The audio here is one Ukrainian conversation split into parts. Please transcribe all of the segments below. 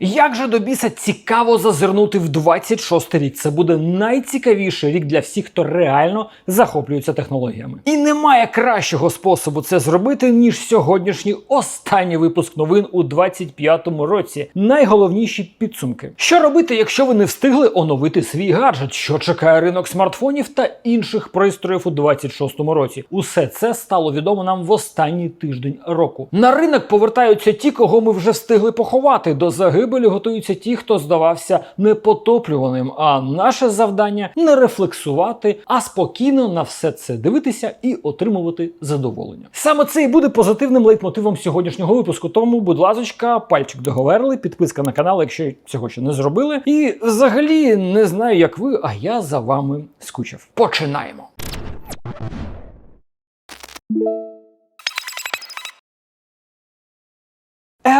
Як же до біса цікаво зазирнути в 26 рік. Це буде найцікавіший рік для всіх, хто реально захоплюється технологіями. І немає кращого способу це зробити, ніж сьогоднішній останній випуск новин у 25-му році. Найголовніші підсумки. Що робити, якщо ви не встигли оновити свій гаджет? Що чекає ринок смартфонів та інших пристроїв у 26-му році? Усе це стало відомо нам в останній тиждень року. На ринок повертаються ті, кого ми вже встигли поховати. До загибелі готуються ті, хто здавався непотоплюваним. А наше завдання не рефлексувати, а спокійно на все це дивитися і отримувати задоволення. Саме це і буде позитивним лейтмотивом сьогоднішнього випуску. Тому, будь ласка, пальчик договорили, підписка на канал, якщо цього ще не зробили. І взагалі не знаю, як ви, а я за вами скучив. Починаємо.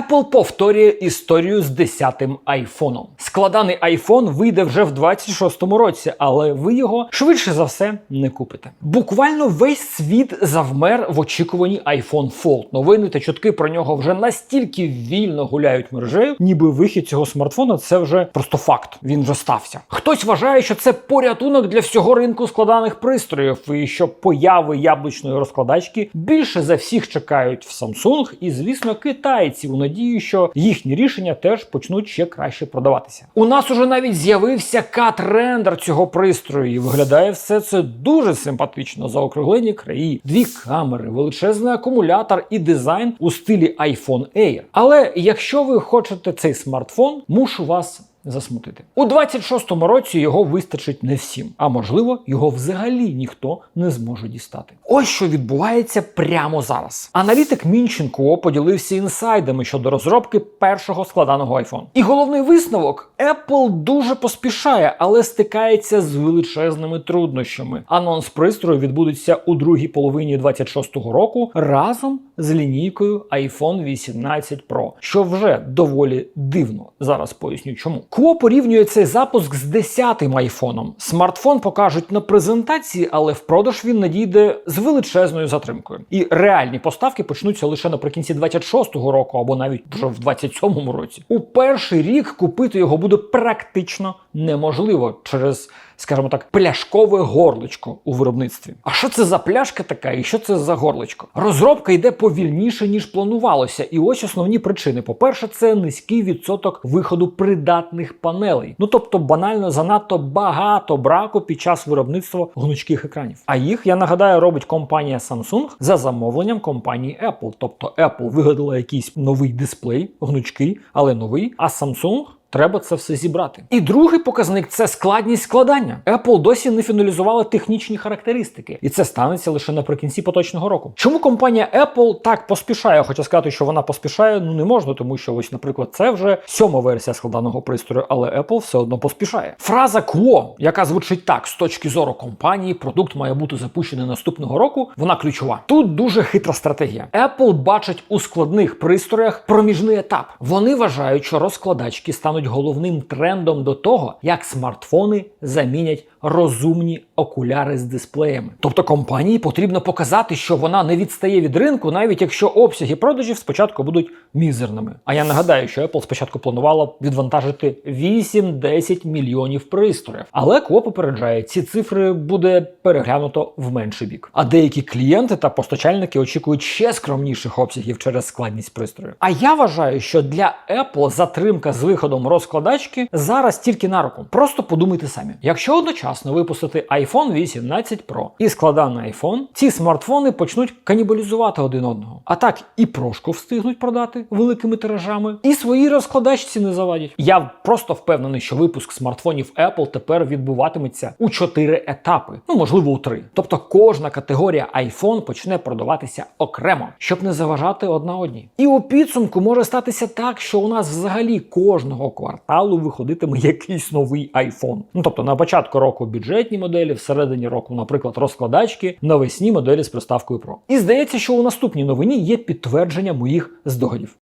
Apple повторює історію з 10-м айфоном. Складаний iPhone вийде вже в 26-му році, але ви його швидше за все не купите. Буквально весь світ завмер в очікуванні iPhone Fold. Новини та чутки про нього вже настільки вільно гуляють мережею, ніби вихід цього смартфона це вже просто факт. Він вже стався. Хтось вважає, що це порятунок для всього ринку складаних пристроїв, і що появи яблучної розкладачки більше за всіх чекають в Samsung і, звісно, китайці у надії, що їхні рішення теж почнуть ще краще продаватися. У нас уже навіть з'явився кат-рендер цього пристрою, і виглядає все це дуже симпатично. Заокруглені краї, дві камери, величезний акумулятор і дизайн у стилі iPhone Air. Але якщо ви хочете цей смартфон, мушу вас засмутити. У 26-му році його вистачить не всім, а можливо, його взагалі ніхто не зможе дістати. Ось що відбувається прямо зараз. Аналітик Мінченко поділився інсайдами щодо розробки першого складаного iPhone. І головний висновок: Apple дуже поспішає, але стикається з величезними труднощами. Анонс пристрою відбудеться у другій половині 26-го року разом з лінійкою iPhone 18 Pro, що вже доволі дивно. Зараз поясню чому. Кво порівнює цей запуск з 10-м айфоном. Смартфон покажуть на презентації, але в продаж він надійде з величезною затримкою. І реальні поставки почнуться лише наприкінці 26-го року або навіть вже в 27-му році. У перший рік купити його буде практично неможливо через. Скажімо так, пляшкове горличко у виробництві. А що це за пляшка така, і що це за горличко? Розробка йде повільніше ніж планувалося, і ось основні причини. По-перше, це низький відсоток виходу придатних панелей. Ну тобто, банально занадто багато браку під час виробництва гнучких екранів. А їх я нагадаю робить компанія Samsung за замовленням компанії Apple. Тобто Apple вигадала якийсь новий дисплей, гнучкий, але новий. А Samsung Треба це все зібрати. І другий показник це складність складання. Apple досі не фіналізувала технічні характеристики, і це станеться лише наприкінці поточного року. Чому компанія Apple так поспішає? Хоча сказати, що вона поспішає, ну не можна, тому що ось, наприклад, це вже сьома версія складаного пристрою, але Apple все одно поспішає. Фраза «Quo», яка звучить так з точки зору компанії, продукт має бути запущений наступного року. Вона ключова. Тут дуже хитра стратегія. Apple бачить у складних пристроях проміжний етап. Вони вважають, що розкладачки стануть головним трендом до того, як смартфони замінять розумні окуляри з дисплеями. Тобто компанії потрібно показати, що вона не відстає від ринку, навіть якщо обсяги продажів спочатку будуть мізерними. А я нагадаю, що Apple спочатку планувала відвантажити 8-10 мільйонів пристроїв. Але Ко попереджає, ці цифри буде переглянуто в менший бік. А деякі клієнти та постачальники очікують ще скромніших обсягів через складність пристрою. А я вважаю, що для Apple затримка з виходом розкладачки зараз тільки на руку. Просто подумайте самі, якщо одночасно випустити iPhone 18 Pro і складаний iPhone, ці смартфони почнуть канібалізувати один одного. А так і прошку встигнуть продати великими тиражами, і свої розкладачці не завадять. Я просто впевнений, що випуск смартфонів Apple тепер відбуватиметься у чотири етапи, ну можливо у три. Тобто кожна категорія iPhone почне продаватися окремо, щоб не заважати одна одній. І у підсумку може статися так, що у нас взагалі кожного кварталу виходитиме якийсь новий iPhone. Ну тобто на початку року бюджетні моделі, всередині року, наприклад, розкладачки, навесні моделі з приставкою Pro. І здається, що у наступній новині є підтвердження моїх здогадів.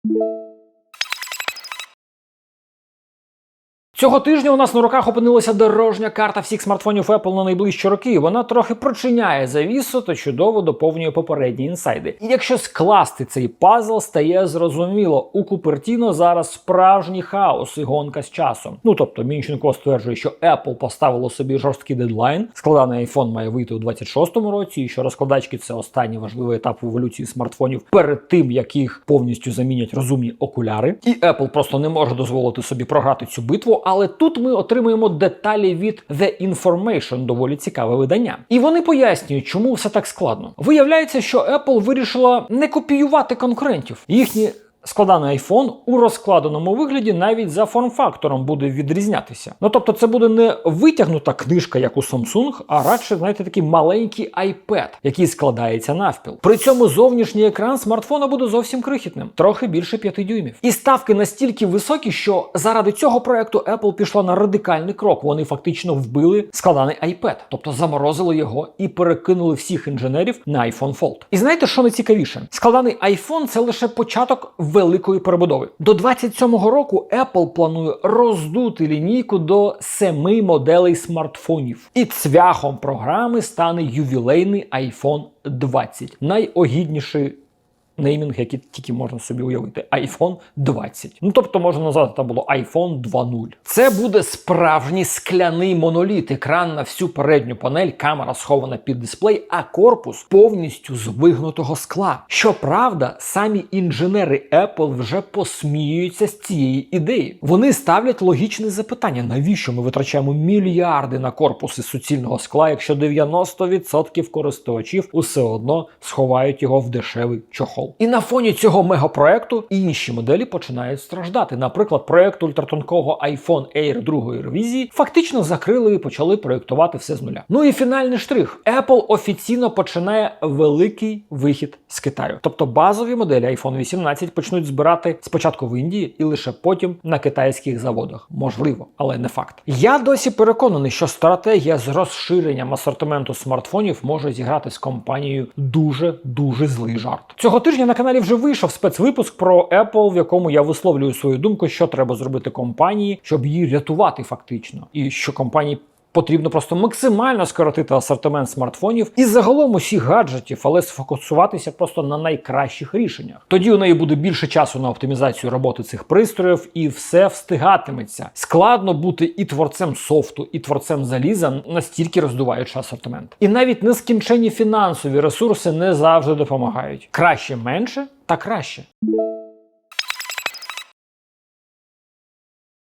Цього тижня у нас на руках опинилася дорожня карта всіх смартфонів Apple на найближчі роки. Вона трохи прочиняє завісу та чудово доповнює попередні інсайди. І якщо скласти цей пазл, стає зрозуміло, у Купертіно зараз справжній хаос і гонка з часом. Ну тобто Мінченко стверджує, що Apple поставило собі жорсткий дедлайн. Складаний iPhone має вийти у 26-му році, і що розкладачки це останній важливий етап в еволюції смартфонів перед тим, як їх повністю замінять розумні окуляри. І Apple просто не може дозволити собі програти цю битву. Але тут ми отримуємо деталі від The Information, доволі цікаве видання. І вони пояснюють, чому все так складно. Виявляється, що Apple вирішила не копіювати конкурентів. Їхні Складаний iPhone у розкладеному вигляді навіть за форм-фактором буде відрізнятися. Ну тобто, це буде не витягнута книжка, як у Samsung, а радше, знаєте, такий маленький iPad, який складається навпіл. При цьому зовнішній екран смартфона буде зовсім крихітним, трохи більше 5 дюймів. І ставки настільки високі, що заради цього проекту Apple пішла на радикальний крок. Вони фактично вбили складаний iPad, тобто заморозили його і перекинули всіх інженерів на iPhone Fold. І знаєте, що найцікавіше? Складаний iPhone – це лише початок великої перебудови. До 27-го року Apple планує роздути лінійку до семи моделей смартфонів. І цвяхом програми стане ювілейний iPhone 20. Найогідніший неймінг, який тільки можна собі уявити. iPhone 20. Ну тобто можна назвати там було iPhone 2.0. Це буде справжній скляний моноліт, екран на всю передню панель, камера схована під дисплей, а корпус повністю з вигнутого скла. Щоправда, самі інженери Apple вже посміюються з цієї ідеї. Вони ставлять логічне запитання: навіщо ми витрачаємо мільярди на корпуси суцільного скла, якщо 90% користувачів усе одно сховають його в дешевий чохол. І на фоні цього мегапроекту інші моделі починають страждати. Наприклад, проект ультратонкого iPhone Air другої ревізії фактично закрили і почали проєктувати все з нуля. Ну і фінальний штрих: Apple офіційно починає великий вихід з Китаю. Тобто базові моделі iPhone 18 почнуть збирати спочатку в Індії і лише потім на китайських заводах. Можливо, але не факт. Я досі переконаний, що стратегія з розширенням асортименту смартфонів може зіграти з компанією дуже дуже злий жарт. Цього тижня на каналі вже вийшов спецвипуск про Apple, в якому я висловлюю свою думку, що треба зробити компанії, щоб її рятувати фактично, і що компанії. Потрібно просто максимально скоротити асортимент смартфонів і загалом усіх гаджетів, але сфокусуватися просто на найкращих рішеннях. Тоді у неї буде більше часу на оптимізацію роботи цих пристроїв, і все встигатиметься. Складно бути і творцем софту, і творцем заліза, настільки роздуваючи асортимент. І навіть нескінченні фінансові ресурси не завжди допомагають. Краще менше та краще.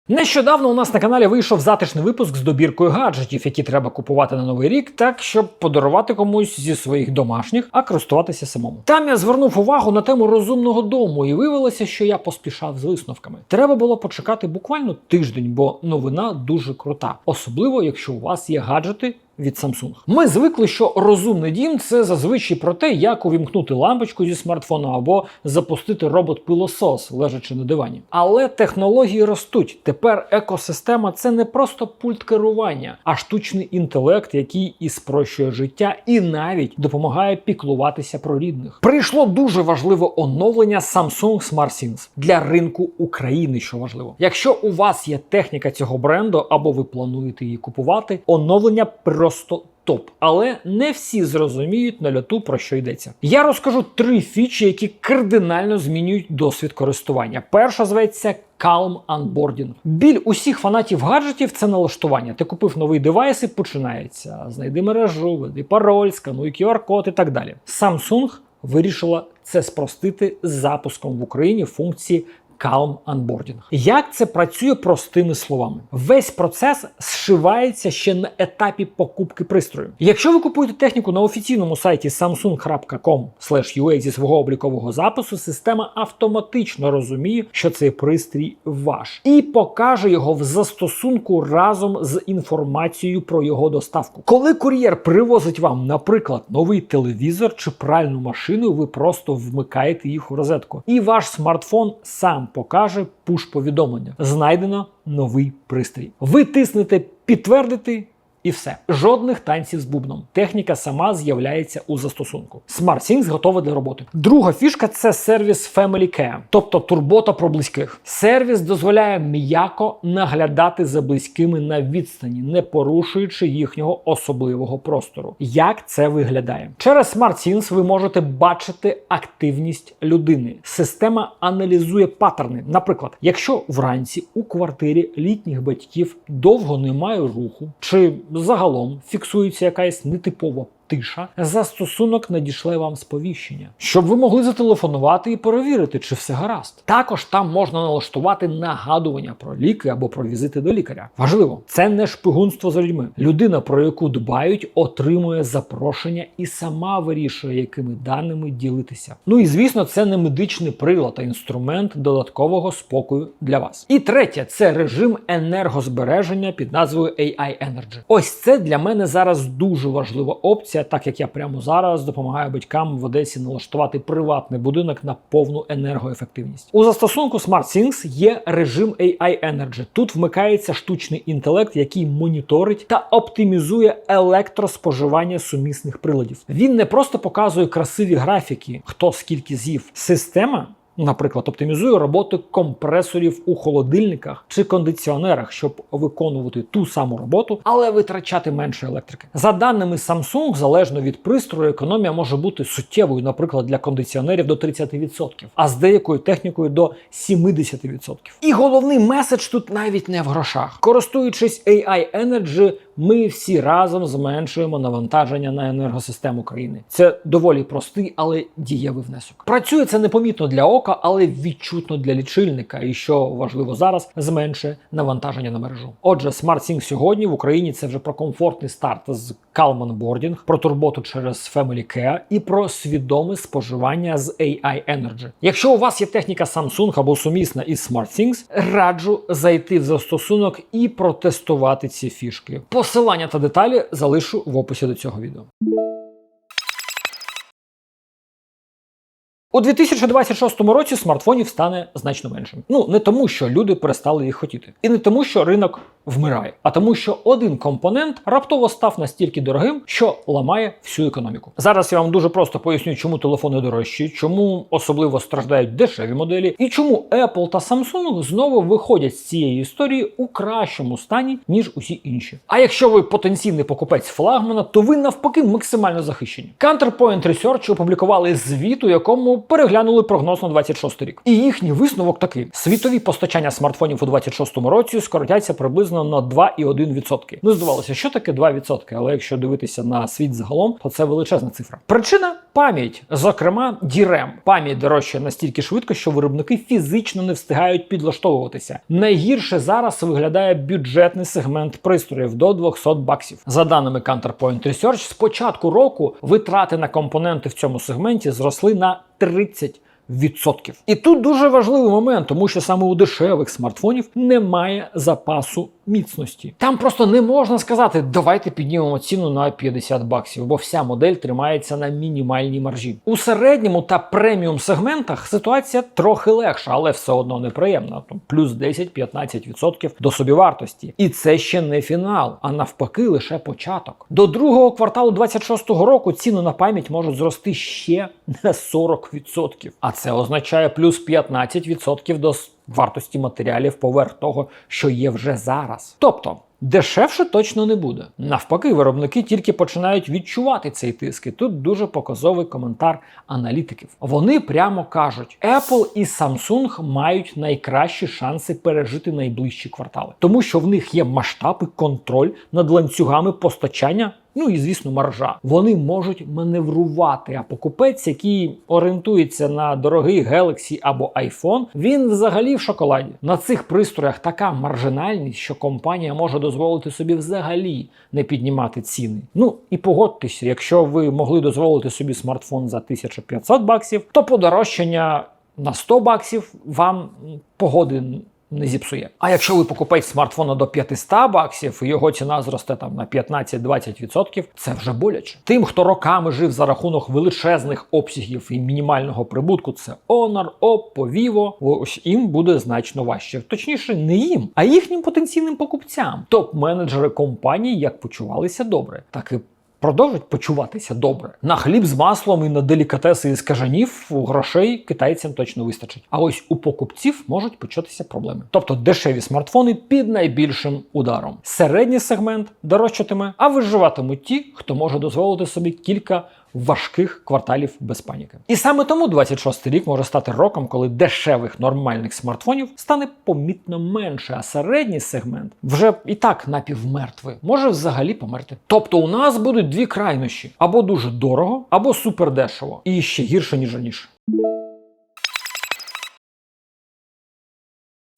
Нещодавно у нас на каналі вийшов затишний випуск з добіркою гаджетів, які треба купувати на новий рік, так щоб подарувати комусь зі своїх домашніх, а користуватися самому. Там я звернув увагу на тему розумного дому, і виявилося, що я поспішав з висновками. Треба було почекати буквально тиждень, бо новина дуже крута, особливо якщо у вас є гаджети. Від Samsung. Ми звикли, що розумний дім це зазвичай про те, як увімкнути лампочку зі смартфону або запустити робот-пилосос, лежачи на дивані. Але технології ростуть. Тепер екосистема це не просто пульт керування, а штучний інтелект, який і спрощує життя, і навіть допомагає піклуватися про рідних. Прийшло дуже важливе оновлення Samsung SmartSense для ринку України, що важливо. Якщо у вас є техніка цього бренду або ви плануєте її купувати, оновлення просто топ. Але не всі зрозуміють на льоту про що йдеться. Я розкажу три фічі, які кардинально змінюють досвід користування. Перша зветься Calm Onboarding. Біль усіх фанатів гаджетів це налаштування. Ти купив новий девайс і починається. Знайди мережу, веди пароль, скануй QR-код і так далі. Samsung вирішила це спростити запуском в Україні функції Calm Onboarding. Як це працює простими словами? Весь процес зшивається ще на етапі покупки пристрою. Якщо ви купуєте техніку на офіційному сайті samsung.com.ua зі свого облікового запису, система автоматично розуміє, що цей пристрій ваш, і покаже його в застосунку разом з інформацією про його доставку. Коли кур'єр привозить вам, наприклад, новий телевізор чи пральну машину, ви просто вмикаєте їх у розетку, і ваш смартфон сам покаже пуш-повідомлення. Знайдено новий пристрій. Ви тиснете підтвердити. І все. Жодних танців з бубном. Техніка сама з'являється у застосунку. SmartThings готова для роботи. Друга фішка це сервіс Family Care, тобто турбота про близьких. Сервіс дозволяє м'яко наглядати за близькими на відстані, не порушуючи їхнього особливого простору. Як це виглядає? Через SmartThings ви можете бачити активність людини. Система аналізує паттерни. Наприклад, якщо вранці у квартирі літніх батьків довго немає руху, чи загалом фіксується якась нетипова тиша, застосунок надішле вам сповіщення, щоб ви могли зателефонувати і перевірити, чи все гаразд. Також там можна налаштувати нагадування про ліки або про візити до лікаря. Важливо, це не шпигунство за людьми. Людина, про яку дбають, отримує запрошення і сама вирішує, якими даними ділитися. Ну і звісно, це не медичний прилад, а інструмент додаткового спокою для вас. І третє це режим енергозбереження під назвою AI Energy. Ось це для мене зараз дуже важлива опція, так як я прямо зараз допомагаю батькам в Одесі налаштувати приватний будинок на повну енергоефективність. У застосунку SmartThings є режим AI Energy. Тут вмикається штучний інтелект, який моніторить та оптимізує електроспоживання сумісних приладів. Він не просто показує красиві графіки, хто скільки з'їв. Система Наприклад, оптимізує роботу компресорів у холодильниках чи кондиціонерах, щоб виконувати ту саму роботу, але витрачати менше електрики. За даними Samsung, залежно від пристрою, економія може бути суттєвою, наприклад, для кондиціонерів до 30%, а з деякою технікою до 70%. І головний меседж тут навіть не в грошах. Користуючись AI Energy, ми всі разом зменшуємо навантаження на енергосистему країни. Це доволі простий, але дієвий внесок. Працює це непомітно для ока, але відчутно для лічильника. І що важливо зараз, зменшує навантаження на мережу. Отже, SmartSync сьогодні в Україні це вже про комфортний старт з Calman Boarding, про турботу через Family Care і про свідоме споживання з AI Energy. Якщо у вас є техніка Samsung або сумісна із SmartThings, раджу зайти в застосунок і протестувати ці фішки. Посилання та деталі залишу в описі до цього відео. У 2026 році смартфонів стане значно меншим. Ну не тому, що люди перестали їх хотіти, і не тому, що ринок вмирає, а тому, що один компонент раптово став настільки дорогим, що ламає всю економіку. Зараз я вам дуже просто поясню, чому телефони дорожчі, чому особливо страждають дешеві моделі, і чому Apple та Samsung знову виходять з цієї історії у кращому стані ніж усі інші. А якщо ви потенційний покупець флагмана, то ви навпаки максимально захищені. Counterpoint Research опублікували звіт, у якому переглянули прогноз на 26 рік. І їхній висновок такий: світові постачання смартфонів у 26 році скоротяться приблизно на 2,1%. Ну, здавалося, що таке 2%, але якщо дивитися на світ загалом, то це величезна цифра. Причина пам'ять, зокрема, DRAM. Пам'ять дорожчає настільки швидко, що виробники фізично не встигають підлаштовуватися. Найгірше зараз виглядає бюджетний сегмент пристроїв до 200 баксів. За даними Counterpoint Research, з початку року витрати на компоненти в цьому сегменті зросли на 30%. Відсотків. І тут дуже важливий момент, тому що саме у дешевих смартфонів немає запасу міцності. Там просто не можна сказати, давайте піднімемо ціну на 50 баксів, бо вся модель тримається на мінімальній маржі. У середньому та преміум сегментах ситуація трохи легша, але все одно неприємна. Плюс 10-15% до собівартості. І це ще не фінал, а навпаки, лише початок. До другого кварталу 26-го року ціни на пам'ять можуть зрости ще на 40%. А це означає плюс 15% до вартості матеріалів поверх того, що є вже зараз. Тобто. Дешевше точно не буде. Навпаки, виробники тільки починають відчувати цей тиск. І Тут дуже показовий коментар аналітиків. Вони прямо кажуть, Apple і Samsung мають найкращі шанси пережити найближчі квартали, тому що в них є масштаб і контроль над ланцюгами постачання. Ну і звісно, маржа. Вони можуть маневрувати. А покупець, який орієнтується на дорогий Galaxy або iPhone, він взагалі в шоколаді. На цих пристроях така маржинальність, що компанія може дозволити собі взагалі не піднімати ціни. Ну і погодьтеся, якщо ви могли дозволити собі смартфон за 1500 баксів, то подорожчання на 100 баксів вам погоди не зіпсує. А якщо ви покупець смартфона до 500 баксів його ціна зросте там на 15-20%, це вже боляче. Тим, хто роками жив за рахунок величезних обсягів і мінімального прибутку, це Honor, Oppo, Vivo, ось їм буде значно важче. Точніше, не їм, а їхнім потенційним покупцям. Топ-менеджери компаній як почувалися добре, так і продовжать почуватися добре. На хліб з маслом і на делікатеси із кажанів грошей китайцям точно вистачить. А ось у покупців можуть початися проблеми. Тобто дешеві смартфони під найбільшим ударом. Середній сегмент дорожчатиме, а виживатимуть ті, хто може дозволити собі кілька. Важких кварталів без паніки. І саме тому 26-й рік може стати роком, коли дешевих нормальних смартфонів стане помітно менше, а середній сегмент вже і так напівмертвий, може взагалі померти. Тобто у нас будуть дві крайнощі: або дуже дорого, або супердешево. І ще гірше, ніж раніше.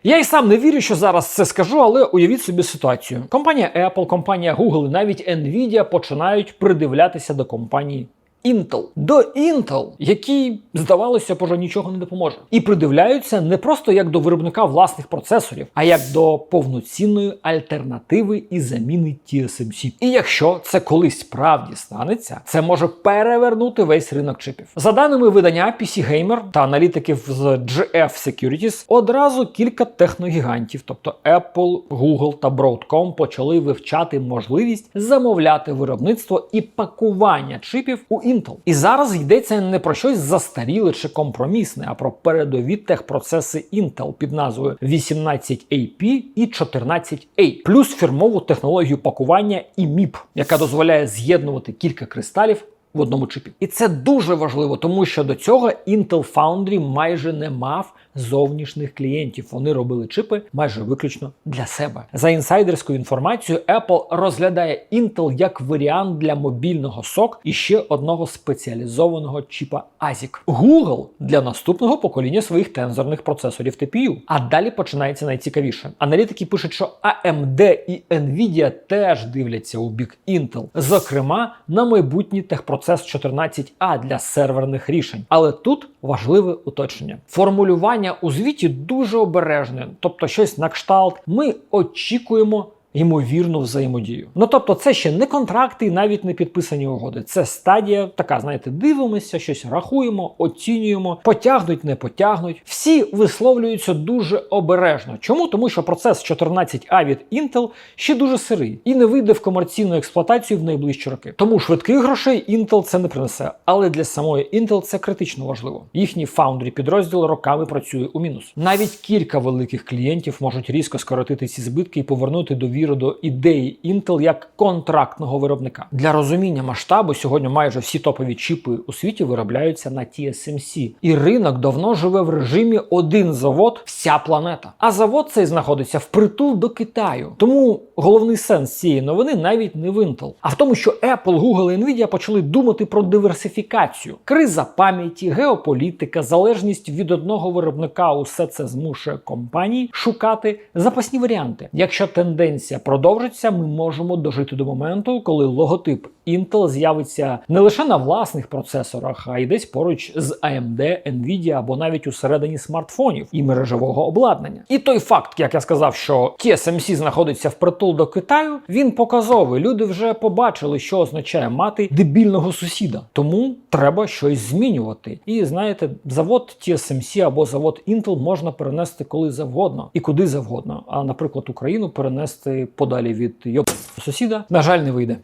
Я й сам не вірю, що зараз це скажу, але уявіть собі ситуацію. Компанія Apple, компанія Google і навіть Nvidia починають придивлятися до компанії. Intel. до Intel, який, здавалося, б, уже нічого не допоможе, і придивляються не просто як до виробника власних процесорів, а як до повноцінної альтернативи і заміни TSMC. І якщо це колись справді станеться, це може перевернути весь ринок чипів. За даними видання PC Gamer та аналітиків з GF Securities, одразу кілька техногігантів, тобто Apple, Google та Broadcom, почали вивчати можливість замовляти виробництво і пакування чипів у Intel. І зараз йдеться не про щось застаріле чи компромісне, а про передові техпроцеси Intel під назвою 18AP і 14A, плюс фірмову технологію пакування і MIP, яка дозволяє з'єднувати кілька кристалів. В одному чипі, і це дуже важливо, тому що до цього Intel Foundry майже не мав зовнішніх клієнтів. Вони робили чипи майже виключно для себе. За інсайдерською інформацією, Apple розглядає Intel як варіант для мобільного сок і ще одного спеціалізованого чіпа ASIC. Google для наступного покоління своїх тензорних процесорів TPU. А далі починається найцікавіше. Аналітики пишуть, що AMD і Nvidia теж дивляться у бік Intel, зокрема на майбутній техпроцес 14A для серверних рішень. Але тут важливе уточнення. Формулювання у звіті дуже обережне, тобто щось на кшталт. Ми очікуємо. Ймовірну взаємодію. Ну тобто, це ще не контракти і навіть не підписані угоди. Це стадія, така, знаєте, дивимося, щось рахуємо, оцінюємо, потягнуть, не потягнуть. Всі висловлюються дуже обережно. Чому? Тому що процес 14А від Intel ще дуже сирий і не вийде в комерційну експлуатацію в найближчі роки. Тому швидких грошей Intel це не принесе. Але для самої Intel це критично важливо. Їхній фаундері підрозділ роками працює у мінус. Навіть кілька великих клієнтів можуть різко скоротити ці збитки і повернути довіру до ідеї Intel як контрактного виробника. Для розуміння масштабу сьогодні майже всі топові чіпи у світі виробляються на TSMC. І ринок давно живе в режимі один завод, вся планета. А завод цей знаходиться впритул до Китаю. Тому головний сенс цієї новини навіть не в Intel, а в тому, що Apple, Google і Nvidia почали думати про диверсифікацію. Криза пам'яті, геополітика, залежність від одного виробника усе це змушує компанії шукати запасні варіанти. Якщо тенденція продовжиться, ми можемо дожити до моменту, коли логотип Intel з'явиться не лише на власних процесорах, а й десь поруч з AMD, Nvidia або навіть усередині смартфонів і мережевого обладнання. І той факт, як я сказав, що TSMC знаходиться впритул до Китаю, він показовий. Люди вже побачили, що означає мати дебільного сусіда. Тому треба щось змінювати. І знаєте, завод TSMC або завод Intel можна перенести коли завгодно і куди завгодно. А наприклад, Україну перенести подалі від йоп сусіда, на жаль, не вийде.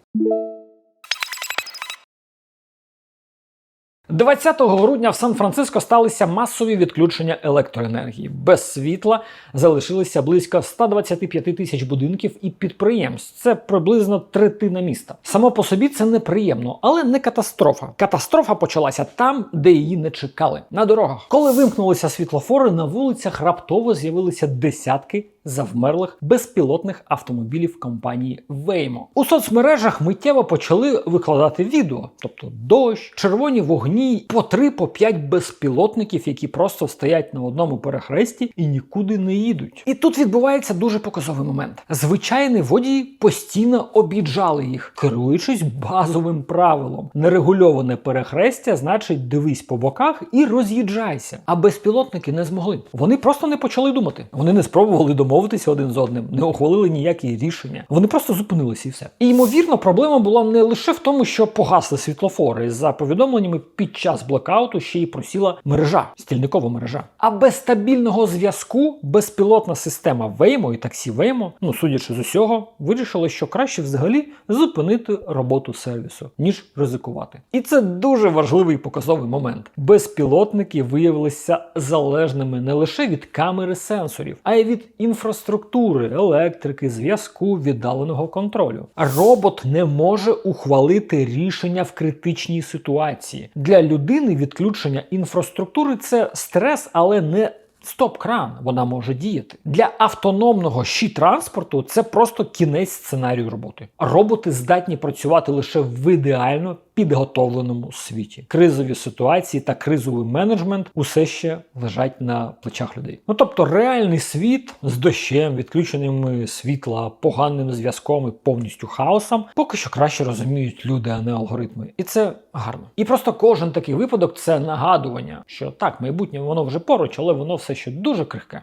20 грудня в Сан-Франциско сталися масові відключення електроенергії. Без світла залишилися близько 125 тисяч будинків і підприємств. Це приблизно третина міста. Само по собі це неприємно, але не катастрофа. Катастрофа почалася там, де її не чекали. На дорогах. Коли вимкнулися світлофори, на вулицях раптово з'явилися десятки завмерлих безпілотних автомобілів компанії Waymo. У соцмережах миттєво почали викладати відео, тобто дощ, червоні вогні, по три, по п'ять безпілотників, які просто стоять на одному перехресті і нікуди не їдуть. І тут відбувається дуже показовий момент. Звичайні водії постійно об'їжджали їх, керуючись базовим правилом: нерегульоване перехрестя, значить, дивись по боках і роз'їжджайся. А безпілотники не змогли. Вони просто не почали думати. Вони не спробували домовитися один з одним, не ухвалили ніякі рішення. Вони просто зупинилися і все. І ймовірно, проблема була не лише в тому, що погасли світлофори. За повідомленнями під час блекауту ще й просіла мережа, стільникова мережа. А без стабільного зв'язку безпілотна система Waymo і таксі Waymo, ну судячи з усього, вирішила, що краще взагалі зупинити роботу сервісу, ніж ризикувати. І це дуже важливий показовий момент. Безпілотники виявилися залежними не лише від камери сенсорів, а й від інфраструктури, електрики, зв'язку, віддаленого контролю. Робот не може ухвалити рішення в критичній ситуації. Для людини відключення інфраструктури це стрес, але не Стоп-кран, вона може діяти для автономного щі транспорту. Це просто кінець сценарію роботи. Роботи здатні працювати лише в ідеально підготовленому світі. Кризові ситуації та кризовий менеджмент усе ще лежать на плечах людей. Ну тобто, реальний світ з дощем, відключеними світла, поганим зв'язком і повністю хаосом, поки що краще розуміють люди, а не алгоритми. І це гарно. І просто кожен такий випадок це нагадування, що так, майбутнє воно вже поруч, але воно все ще дуже крихке.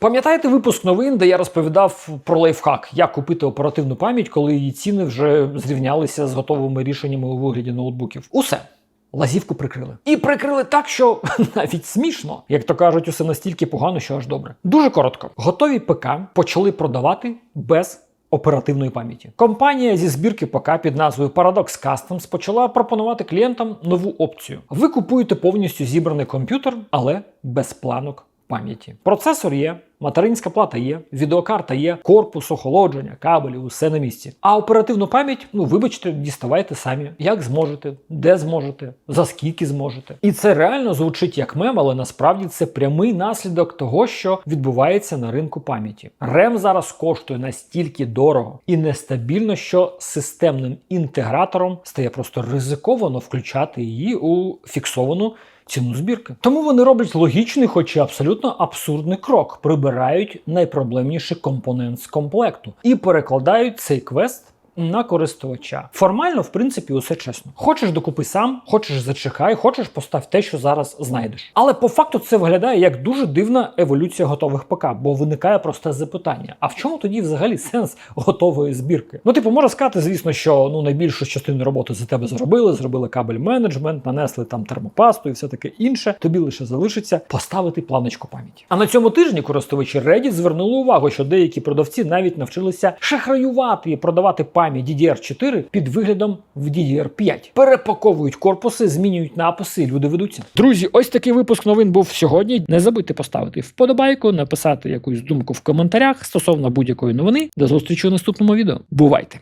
Пам'ятаєте випуск новин, де я розповідав про лайфхак, як купити оперативну пам'ять, коли її ціни вже зрівнялися з готовими рішеннями у вигляді ноутбуків? Усе. Лазівку прикрили. І прикрили так, що навіть смішно, як то кажуть, усе настільки погано, що аж добре. Дуже коротко. Готові ПК почали продавати без оперативної пам'яті. Компанія зі збірки ПК під назвою Paradox Customs почала пропонувати клієнтам нову опцію. Ви купуєте повністю зібраний комп'ютер, але без планок пам'яті. Процесор є, материнська плата є, відеокарта є, корпус, охолодження, кабелі, усе на місці. А оперативну пам'ять, ну вибачте, діставайте самі, як зможете, де зможете, за скільки зможете. І це реально звучить як мем, але насправді це прямий наслідок того, що відбувається на ринку пам'яті. Рем зараз коштує настільки дорого і нестабільно, що системним інтегратором стає просто ризиковано включати її у фіксовану ціну збірки. Тому вони роблять логічний, хоч і абсолютно абсурдний крок: прибирають найпроблемніший компонент з комплекту і перекладають цей квест. На користувача формально, в принципі, усе чесно. Хочеш докупи сам, хочеш зачекай, хочеш постав те, що зараз знайдеш. Але по факту це виглядає як дуже дивна еволюція готових ПК, бо виникає просте запитання: а в чому тоді взагалі сенс готової збірки? Ну, типу, можна сказати, звісно, що ну найбільшу частину роботи за тебе зробили, зробили кабель менеджмент, нанесли там термопасту і все таке інше. Тобі лише залишиться поставити планочку пам'яті. А на цьому тижні користувачі Reddit звернули увагу, що деякі продавці навіть навчилися шахраювати і продавати пам'ять DDR4 під виглядом в DDR5. Перепаковують корпуси, змінюють написи, люди ведуться. Друзі, ось такий випуск новин був сьогодні. Не забудьте поставити вподобайку, написати якусь думку в коментарях стосовно будь-якої новини. До зустрічі у наступному відео. Бувайте!